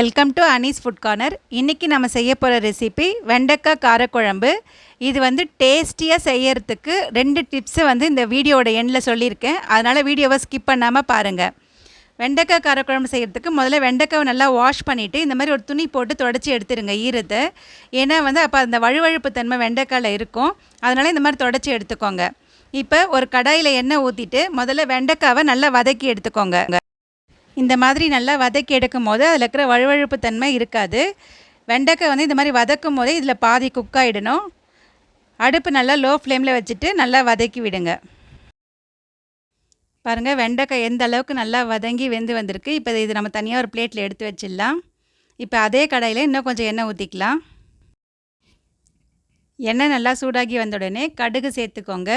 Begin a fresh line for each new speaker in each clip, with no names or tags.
Welcome to Anees food corner இன்றைக்கி நம்ம செய்ய போகிற ரெசிபி வெண்டைக்காய் காரக்குழம்பு. இது வந்து டேஸ்டியாக செய்யறதுக்கு ரெண்டு டிப்ஸை வந்து இந்த வீடியோவோட எண்டில் சொல்லியிருக்கேன். அதனால் வீடியோவை ஸ்கிப் பண்ணாமல் பாருங்கள் வெண்டைக்காய் காரக்குழம்பு செய்கிறதுக்கு முதல்ல வெண்டைக்காவை நல்லா வாஷ் பண்ணிவிட்டு இந்த மாதிரி ஒரு துணி போட்டு தொடச்சி எடுத்துருங்க ஈரத்தை. ஏன்னா வந்து அப்போ அந்த வழுவழுப்பு தன்மை வெண்டைக்காயில் இருக்கும். அதனால் இந்த மாதிரி தொடச்சி எடுத்துக்கோங்க. இப்போ ஒரு கடாயில் எண்ணெய் ஊற்றிட்டு முதல்ல வெண்டைக்காவை நல்லா வதக்கி எடுத்துக்கோங்க. இந்த மாதிரி நல்லா வதக்கி எடுக்கும் போது அதில் இருக்கிற வழுவழுப்பு தன்மை இருக்காது. வெண்டைக்காய் வந்து இந்த மாதிரி வதக்கும் போதே இதில் பாதி குக் ஆகிடணும் அடுப்பு நல்லா லோ ஃப்ளேமில் வச்சுட்டு நல்லா வதக்கி விடுங்க. பாருங்கள் வெண்டைக்காய் எந்த அளவுக்கு நல்லா வதங்கி வெந்து வந்திருக்கு. இப்போ இது நம்ம தனியாக ஒரு பிளேட்டில் எடுத்து வச்சிடலாம். இப்போ அதே கடாயில் இன்னும் கொஞ்சம் எண்ணெய் ஊற்றிக்கலாம் எண்ணெய் நல்லா சூடாகி வந்த உடனே கடுகு சேர்த்துக்கோங்க.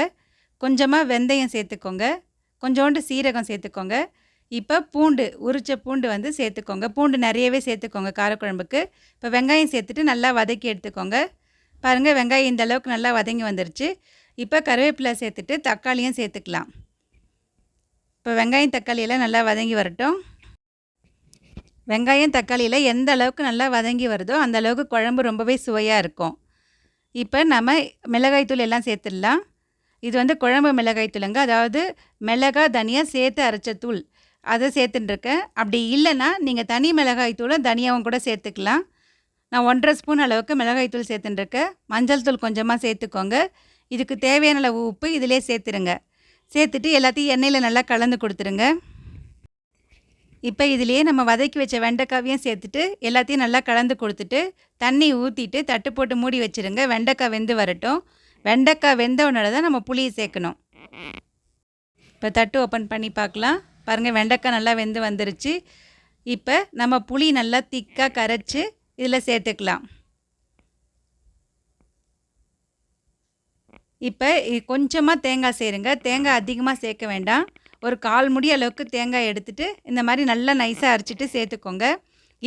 கொஞ்சமாக வெந்தயம் சேர்த்துக்கோங்க. கொஞ்சோண்டு சீரகம் சேர்த்துக்கோங்க. இப்போ பூண்டு உரிச்ச பூண்டு வந்து சேர்த்துக்கோங்க. பூண்டு நிறையவே சேர்த்துக்கோங்க காரக்குழம்புக்கு. இப்போ வெங்காயம் சேர்த்துட்டு நல்லா வதக்கி எடுத்துக்கோங்க. பாருங்கள் வெங்காயம் இந்த அளவுக்கு நல்லா வதங்கி வந்துருச்சு. இப்போ கருவேப்பிலை சேர்த்துட்டு தக்காளியும் சேர்த்துக்கலாம். இப்போ வெங்காயம் தக்காளியெல்லாம் நல்லா வதங்கி வரட்டும். வெங்காயம் தக்காளியில் எந்த அளவுக்கு நல்லா வதங்கி வருதோ அந்த அளவுக்கு குழம்பு ரொம்பவே சுவையாக இருக்கும். இப்போ நம்ம மிளகாய்த்தூள் எல்லாம் சேர்த்துடலாம். இது வந்து குழம்பு மிளகாய்த்தூளுங்க அதாவது மிளகா தனியாக சேர்த்து அரைச்ச தூள். அதை சேர்த்துட்டுருக்கேன். அப்படி இல்லைன்னா நீங்கள் தனி மிளகாய் தூளும் தனியாகவும் கூட சேர்த்துக்கலாம். நான் ஒன்றரை ஸ்பூன் அளவுக்கு மிளகாய் தூள் சேர்த்துட்டுருக்கேன். மஞ்சள் தூள் கொஞ்சமாக சேர்த்துக்கோங்க. இதுக்கு தேவையான அளவு உப்பு இதிலே சேர்த்துருங்க. சேர்த்துட்டு எல்லாத்தையும் எண்ணெயில் நல்லா கலந்து கொடுத்துருங்க. இப்போ இதுலேயே நம்ம வதக்கி வச்ச வெண்டைக்காவையும் சேர்த்துட்டு எல்லாத்தையும் நல்லா கலந்து கொடுத்துட்டு தண்ணி ஊற்றிட்டு தட்டு போட்டு மூடி வச்சுருங்க. வெண்டைக்காய் வெந்து வரட்டும். வெண்டைக்காய் வெந்தவுடனே தான் நம்ம புளியை சேர்க்கணும். இப்போ தட்டு ஓப்பன் பண்ணி பார்க்கலாம். பாருங்கள் வெண்டைக்காய் நல்லா வெந்து வந்துருச்சு. இப்போ நம்ம புளி நல்லா திக்காக கரைச்சி இதில் சேர்த்துக்கலாம். இப்போ கொஞ்சமாக தேங்காய் சேருங்க. தேங்காய் அதிகமாக சேர்க்க வேண்டாம். ஒரு கால் முடி அளவுக்கு தேங்காய் எடுத்துகிட்டு இந்த மாதிரி நல்லா நைஸாக அரைச்சிட்டு சேர்த்துக்கோங்க.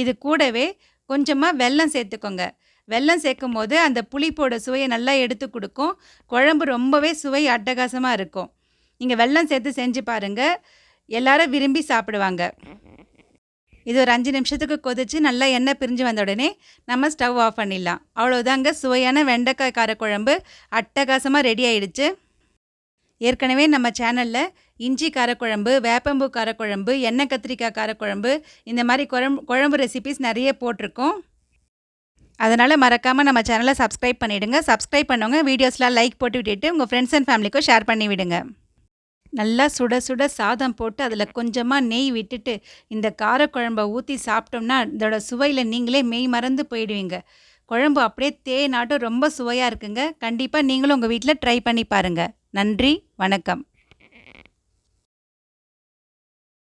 இது கூடவே கொஞ்சமாக வெல்லம் சேர்த்துக்கோங்க. வெல்லம் சேர்க்கும் போது அந்த புளிப்போட சுவையை நல்லா எடுத்து கொடுக்கும். குழம்பு ரொம்பவே சுவை அட்டகாசமாக இருக்கும். நீங்கள் வெல்லம் சேர்த்து செஞ்சு பாருங்கள் எல்லாரும் விரும்பி சாப்பிடுவாங்க. இது ஒரு அஞ்சு நிமிஷத்துக்கு கொதித்து நல்லா எண்ணெய் பிரிஞ்சு வந்த உடனே நம்ம ஸ்டவ் ஆஃப் பண்ணிடலாம். அவ்வளோதாங்க சுவையான வெண்டைக்காய் காரக்குழம்பு அட்டகாசமாக ரெடி ஆயிடுச்சு. ஏற்கனவே நம்ம சேனலில் இஞ்சி காரக்குழம்பு வேப்பம்பூ காரக்குழம்பு எண்ணெய் கத்திரிக்காய் காரக்குழம்பு இந்த மாதிரி குழம்பு குழம்பு ரெசிபிஸ் நிறைய போட்டிருக்கோம். அதனால் மறக்காமல் நம்ம சேனலை சப்ஸ்கிரைப் பண்ணிவிடுங்க சப்ஸ்கிரைப் பண்ணவங்க வீடியோஸ்லாம் லைக் போட்டு விட்டுட்டு உங்கள் ஃப்ரெண்ட்ஸ் அண்ட் ஃபேமிலிக்கும் ஷேர் பண்ணி விடுங்க நல்லா சுட சுட சாதம் போட்டு அதில் கொஞ்சமாக நெய் விட்டுட்டு இந்த காரக்குழம்பை ஊற்றி சாப்பிட்டோம்னா இதோட சுவையில் நீங்களே மெய் மறந்து போயிடுவீங்க. குழம்பு அப்படியே தேனாட்டும் ரொம்ப சுவையாக இருக்குங்க. கண்டிப்பாக நீங்களும் உங்கள் வீட்டில் ட்ரை பண்ணி பாருங்கள் நன்றி வணக்கம்.